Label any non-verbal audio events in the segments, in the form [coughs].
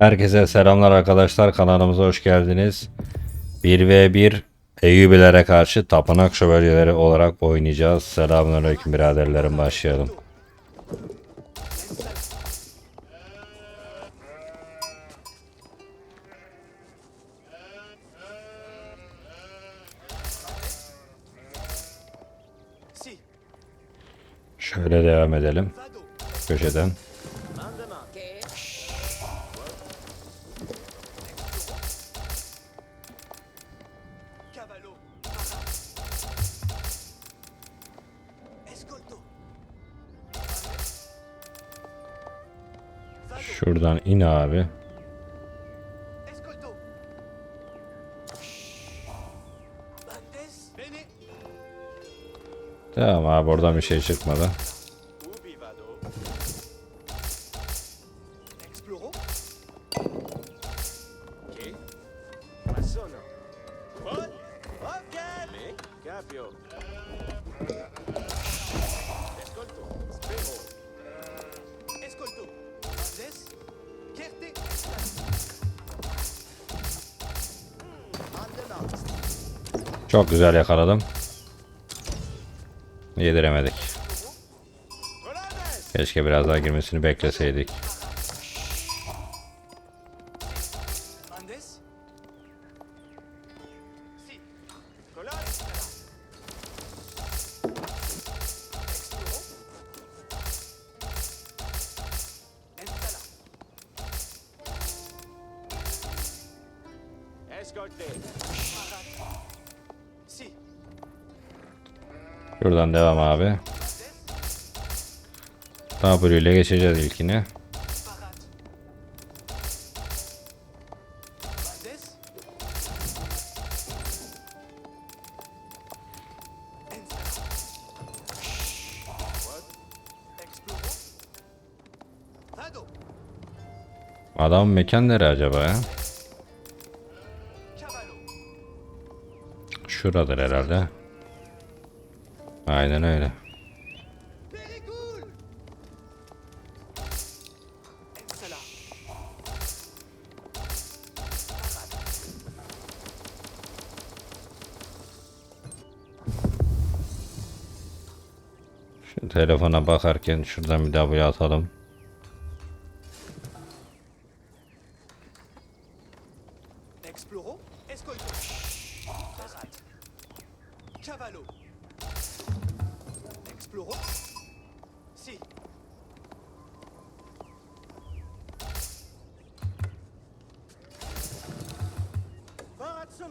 Herkese selamlar arkadaşlar kanalımıza hoş geldiniz. 1v1 Eyyubilere karşı tapınak şövalyeleri olarak oynayacağız. Selamünaleyküm biraderlerim başlayalım. Şöyle devam edelim köşeden. Şuradan in abi. Tamam abi oradan bir şey çıkmadı. Güzel yakaladım. Yediremedik. Keşke biraz daha girmesini bekleseydik. Şuradan devam abi. W ile geçeceğiz ilkini. Adam mekan nere acaba ya? Şuradır herhalde. Aynen öyle. Şu telefona bakarken şuradan bir W atalım.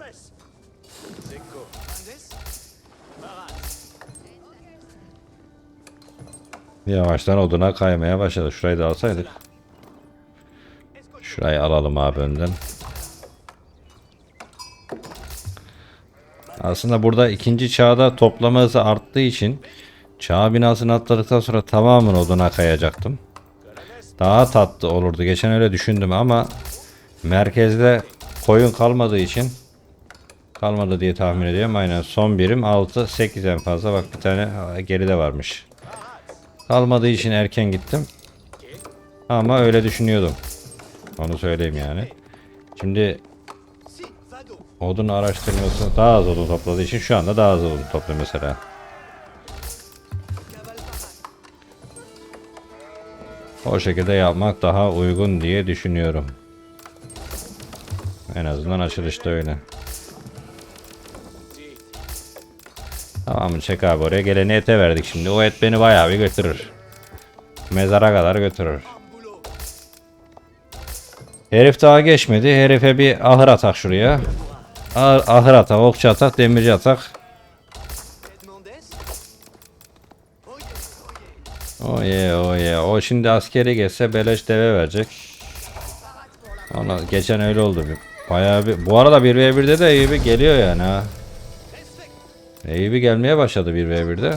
Somes. Secco. Andes. Yavaştan oduna kaymaya başladı. Şurayı da alsaydık. Şurayı alalım abi önden. Aslında burada ikinci çağda toplama hızı arttığı için çağ binasını atladıktan sonra tamamen oduna kayacaktım. Daha tatlı olurdu. Geçen öyle düşündüm ama merkezde koyun kalmadığı için kalmadı diye tahmin ediyorum. Aynen son birim 6 8 en fazla. Bak bir tane geride varmış. Kalmadığı için erken gittim. Ama öyle düşünüyordum. Onu söyleyeyim yani. Şimdi odun araştırması daha az odun topladığı için şu anda daha az odun topluyor mesela. O şekilde yapmak daha uygun diye düşünüyorum. En azından açılışta öyle. Tamam çek abi oraya geleni ete verdik şimdi. O et beni bayağı bir götürür. Mezara kadar götürür. Herif daha geçmedi. Herife bir ahır atak şuraya. Ahır, ahır atak, okçu atak, demirci atak. O ye. O şimdi askeri geçse beleş deve verecek. Ona geçen öyle oldu. Bayağı bir. Bu arada 1v1'de de iyi bir geliyor yani ha. İyi bir gelmeye başladı 1v1'de.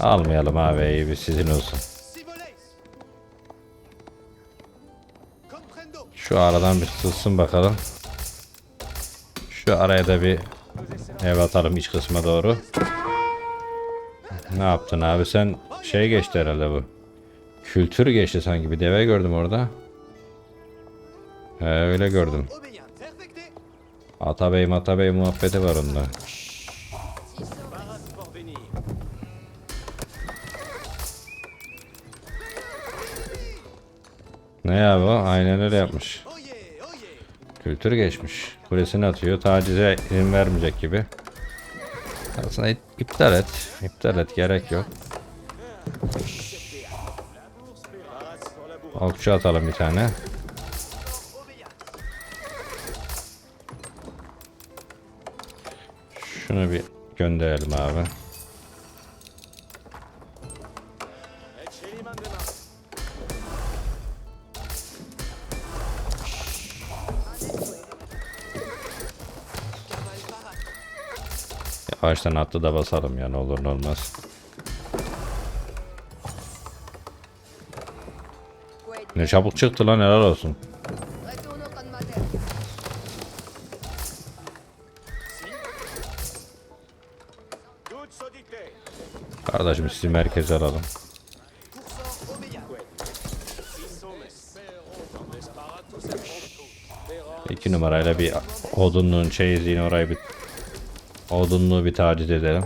Almayalım abi iyi bir sizin olsun. Şu aradan bir sızsın bakalım. Şu araya da bir ev atalım iç kısma doğru. Ne yaptın abi sen şey geçti herhalde bu. Kültür geçti sanki. Bir deve gördüm orada. He öyle gördüm. Atabey matabey muhabbeti var onda. Ne ya bu? Aynen öyle yapmış. Kültür geçmiş. Kulesini atıyor. Tacize izin vermeyecek gibi. Aslında ip- iptal et. İptal et. Gerek yok. Okçu atalım bir tane. Şunu bir gönderelim abi. Yavaştan atlı da basalım ya ne olur ne olmaz. Ne çabuk çıktı lan helal olsun. Kardeşim sizi merkeze alalım. İki numarayla bir odunluğun çeyizliğini orayı bir odunluğu bir taciz edelim.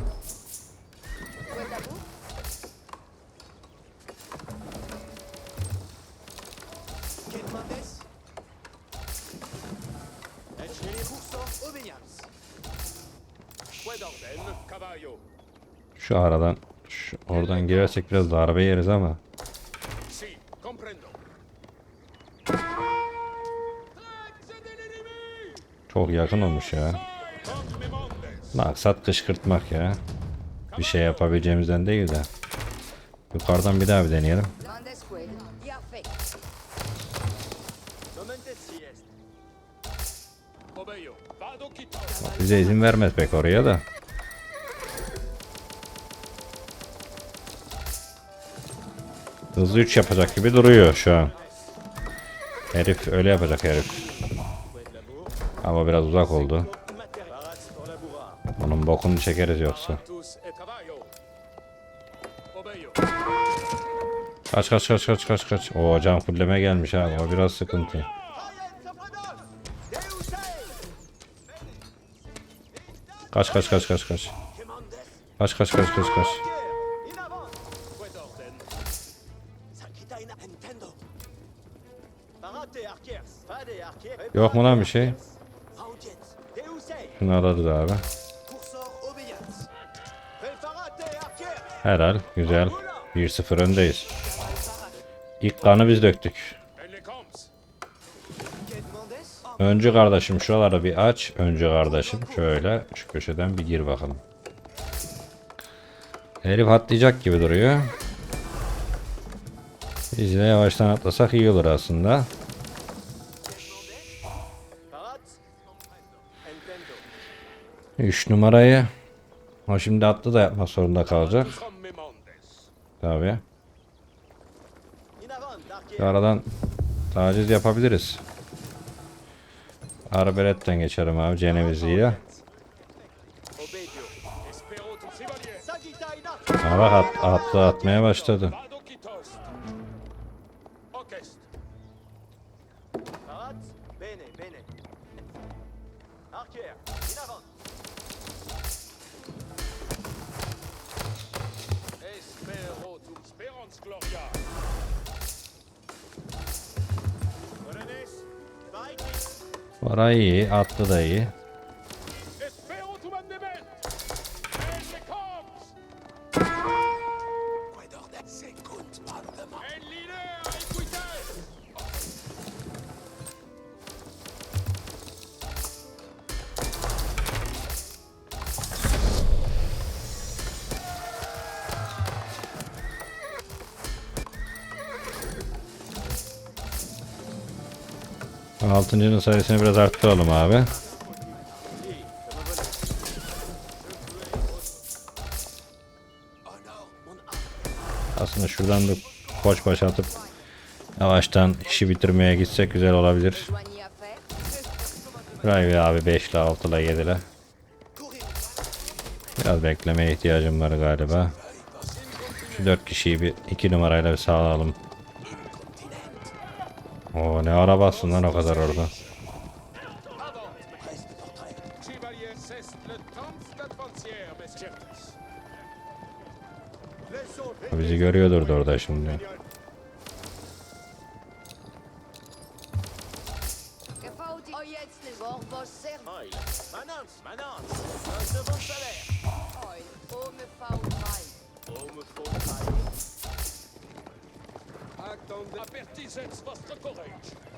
Şu aradan şu, oradan girersek biraz darbe yeriz ama çok yakın olmuş ya. Maksat kışkırtmak ya. Bir şey yapabileceğimizden değil de. Yukarıdan bir daha bir deneyelim. Est. Bize izin vermez pek oraya da. Hızlı 3 yapacak gibi duruyor şu an. Herif öyle yapacak herif. Ama biraz uzak oldu. Onun bokunu çekeriz yoksa. Kaç kaç kaç kaç kaç kaç. O can fulleme gelmiş abi. O biraz sıkıntı. Kaç kaç kaç kaç kaç. Kaç kaç kaç kaç kaç. Yok mu lan bir şey? Şunu alırız abi. Herhal. Güzel. 1-0 öndeyiz. İlk kanı biz döktük. Öncü kardeşim şuraları bir aç. Öncü kardeşim. Şöyle şu köşeden bir gir bakalım. Herif atlayacak gibi duruyor. Biz de yavaştan atlasak iyi olur aslında. 3 numarayı. O şimdi atlı da yapmak zorunda kalacak. Avant Şu aradan taciz yapabiliriz. Arbeletten geçerim abi. Ha bak at, atlı atmaya başladı. Para iyi, atlı da iyi. Altıncının sayısını biraz arttıralım abi. Aslında şuradan bir koç baş atıp yavaştan işi bitirmeye gitsek güzel olabilir. Bir abi 5 ile 6 ile 7 ile. Biraz beklemeye ihtiyacım var galiba. Şu 4 kişiyi bir 2 numarayla bir sağlayalım. O ne arabasın lan o kadar orada. Bizi görüyordur da orada şimdi.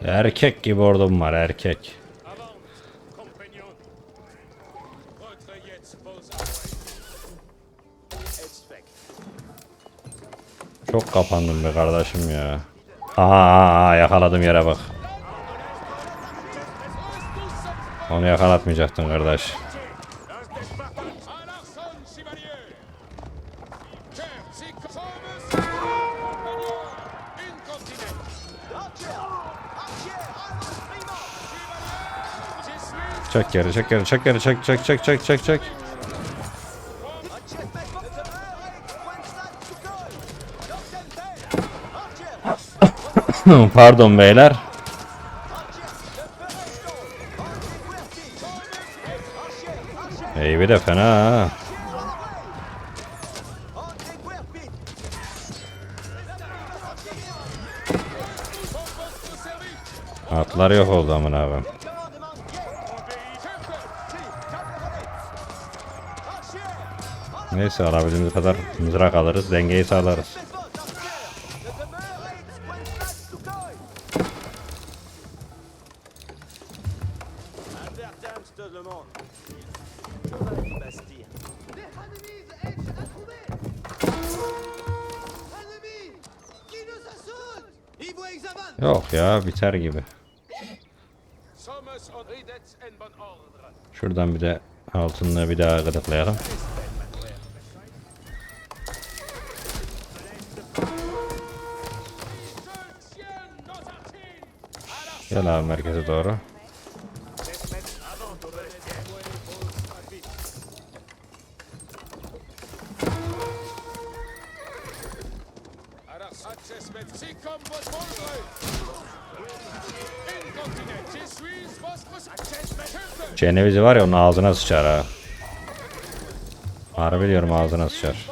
Erkek gibi ordum var erkek. Çok kapandım be kardeşim ya. Aa yakaladım yere bak. Onu yakalatmayacaktın kardeş. Çek çek çek çek çek. Archer Metmort Demeure Winston Sukhoi Dorsenfeld Archer Pardon beyler. Eyvi de fena ha. Atlar yok oldu amına koyayım. Neyse alabildiğimiz kadar mızrak alırız, dengeyi sağlarız. Yok ya biter gibi. Şuradan bir de altınla bir daha gıdıklayalım. Gel abi merkeze doğru. Cenevizi var ya onun ağzına sıçar ha. Harbi diyorum ağzına sıçar.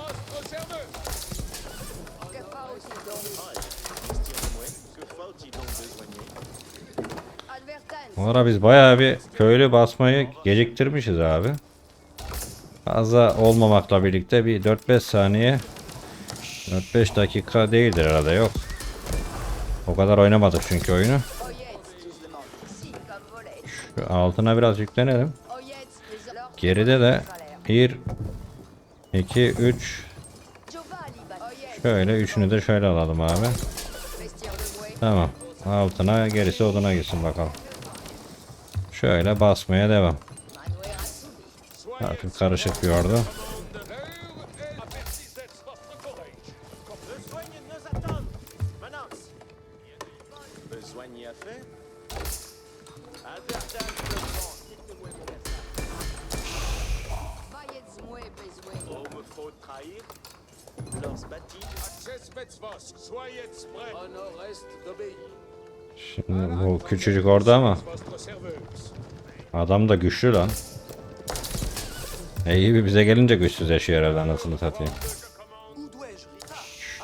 Advertence. Bu ara biz bayağı bir köylü basmayı geciktirmişiz abi. Fazla olmamakla birlikte bir 4-5 saniye 4-5 dakika değildir herhalde yok. O kadar oynamadık çünkü oyunu. Şu altına biraz yüklenelim. Geride de 1 2 3 Giovanni, euch jetzt. şöyle üçünü de şöyle alalım abi. Tamam. Altına gerisi oduna gitsin bakalım. Şöyle basmaya devam. Hafif karışık bir ordu. Şimdi bu küçücük ordu ama. Adam da güçlü lan. E iyi bize gelince güçsüz yaşıyor herhalde anasını satayım.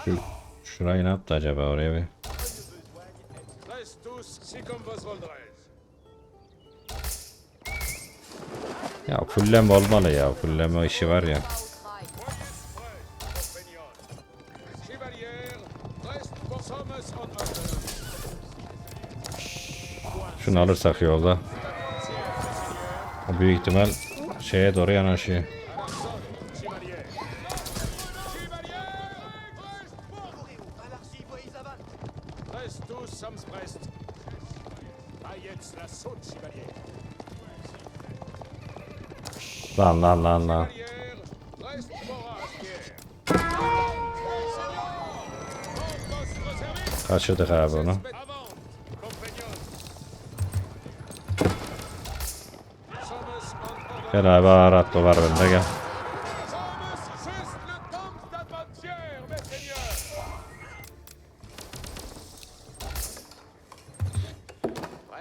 Şu, şurayı ne yaptı acaba oraya bir. Ya fullem olmalı ya. Fulleme işi var ya. Şunu alırsak yolda. O büyük ihtimal şeye doğru yanaşıyor. Lan lan lan lan. Kaçırdık abi onu. Gel abi Aratto var bende gel.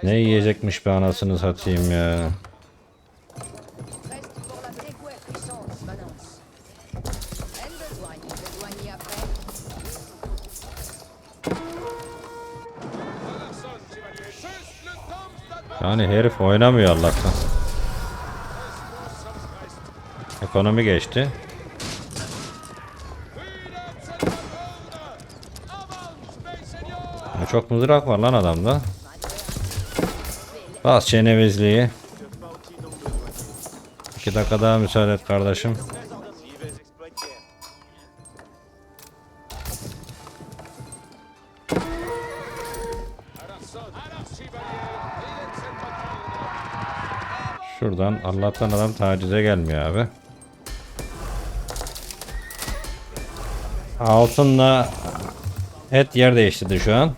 Ne yiyecekmiş be anasını satayım ya. Reste pour la découverte Ekonomi geçti. Ya Çok mızrak var lan adamda. Bas çenevizliği. İki dakika daha müsaade et kardeşim. Şuradan Allah'tan adam tacize gelmiyor abi. Altınla et yer değiştirdi şu an.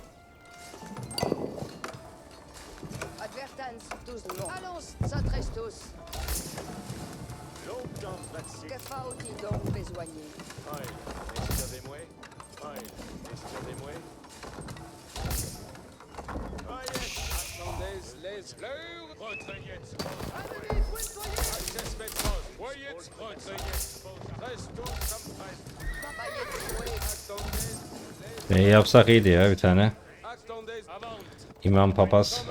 Papayettes, ouais. Attendez. Ne yapsak iyiydi ya bir tane. İmam papaz.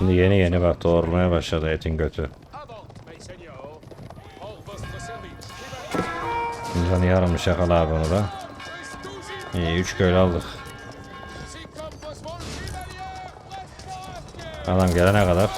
Şimdi yeni yeni bak doğurmaya başladı etin götü. Şimdi yarım şakal abi onu da. İyi 3 köylü aldık. Adam gelene kadar.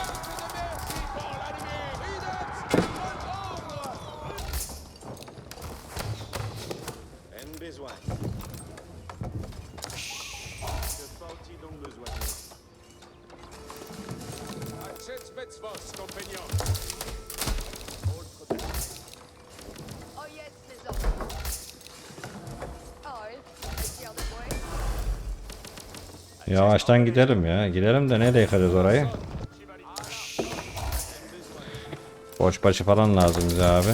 Yavaştan gidelim ya. Gidelim de nereye yıkacağız orayı? Boş başı falan lazım bize abi.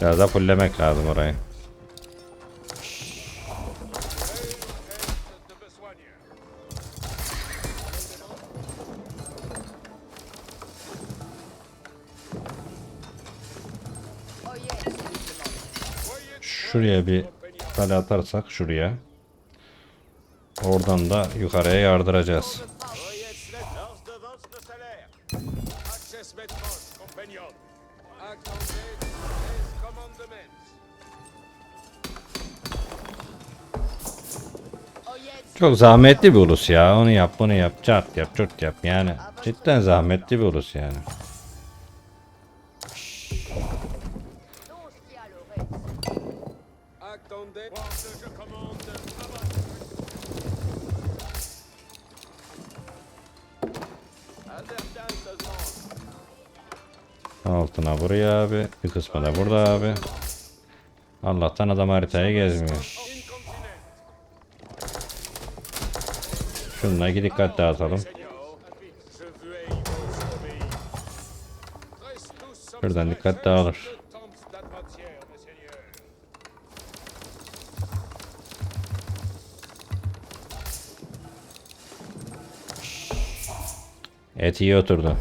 Biraz da fullemek lazım orayı. Şuraya bir kale atarsak şuraya. Oradan da yukarıya yardıracağız. Çok zahmetli bir ulus ya. Onu yap, bunu yap, çat yap, çut yap. Yani cidden zahmetli bir ulus yani. Altına buraya abi. Bir kısmı da burada abi. Allah'tan adam haritayı gezmiyor. Şununla iki dikkat dağıtalım. Şuradan dikkat dağılır. Et iyi oturdu.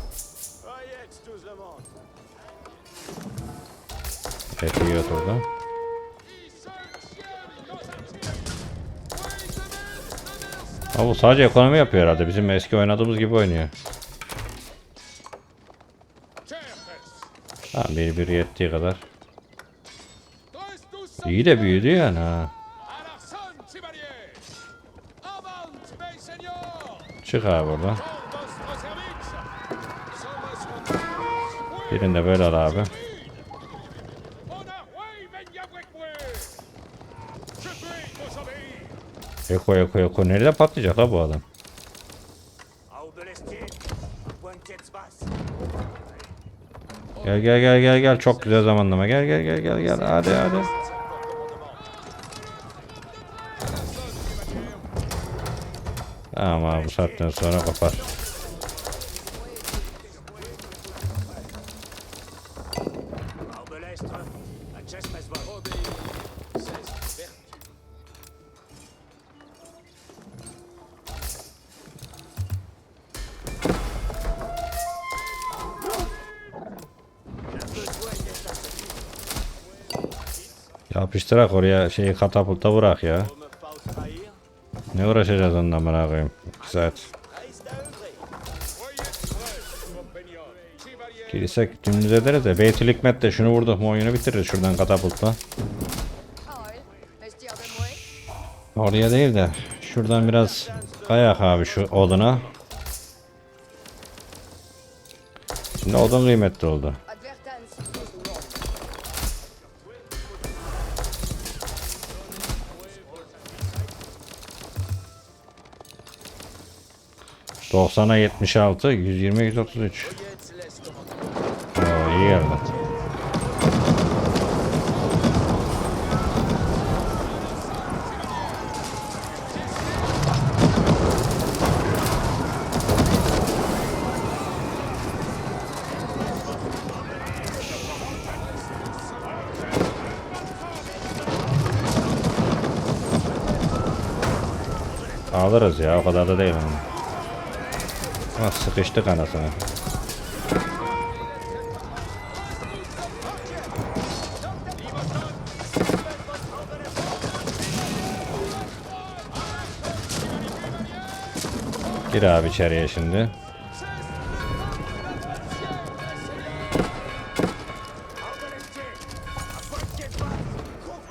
Petri evet orada. Ha bu sadece ekonomi yapıyor herhalde. Bizim eski oynadığımız gibi oynuyor. Ha bir bir yettiği kadar. İyi de büyüdü yani ha. Çık abi buradan. Birini böyle al abi. Eko eko eko. Nerede patlayacak la bu adam? Gel gel gel gel gel. Çok güzel zamanlama. Gel gel gel gel gel. Hadi hadi. Abi bu saatten sonra kapat. Yapıştırak oraya şeyi katapulta bırak ya. Ne uğraşacağız onunla bana koyayım. 2 saat. Reste à œuvrer. Soyez prêts, compagnons. Chevalier Girsek dümdüz ederiz de Beytül Hikmet de şunu vurduk mu oyunu bitiririz şuradan katapultla. Oraya değil de şuradan biraz kayak abi şu oduna. Şimdi odun kıymetli oldu. 90'a 76, 120, 133. Oo, iyi geldi. Alırız ya o kadar da değil ama. Ama sıkıştık anasını. Gir abi içeriye şimdi.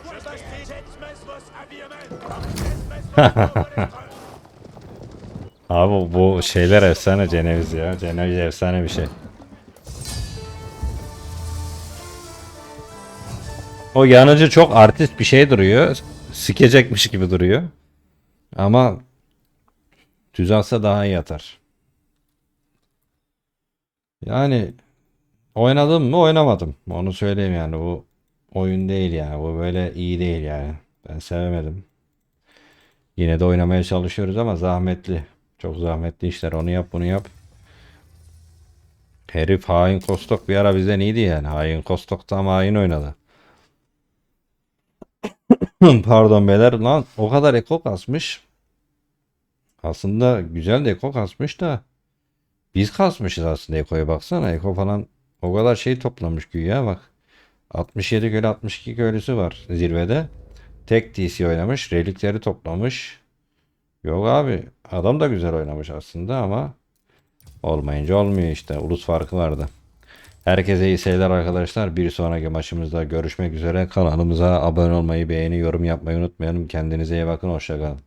Hors de l'estime. À Abi bu şeyler efsane Ceneviz ya. Ceneviz efsane bir şey. O yanıcı çok artist bir şey duruyor. Sikecekmiş gibi duruyor. Ama düzelse daha iyi atar. Yani oynadım mı oynamadım. Onu söyleyeyim yani bu oyun değil yani. Bu böyle iyi değil yani. Ben sevemedim. Yine de oynamaya çalışıyoruz ama zahmetli. Çok zahmetli işler. Onu yap bunu yap. Herif hain Kostok bir ara bizden iyiydi yani. Hain Kostok tam hain oynadı. [coughs] Pardon beyler lan o kadar eko kasmış. Aslında güzel de eko kasmış da biz kasmışız aslında ekoya baksana. Eko falan o kadar şey toplamış güya bak. 67 köle 62 köylüsü var zirvede. Tek TC oynamış. Relikleri toplamış. Yok abi adam da güzel oynamış aslında ama olmayınca olmuyor işte. Ulus farkı vardı. Herkese iyi seyirler arkadaşlar. Bir sonraki maçımızda görüşmek üzere. Kanalımıza abone olmayı, beğeni, yorum yapmayı unutmayalım. Kendinize iyi bakın. Hoşçakalın.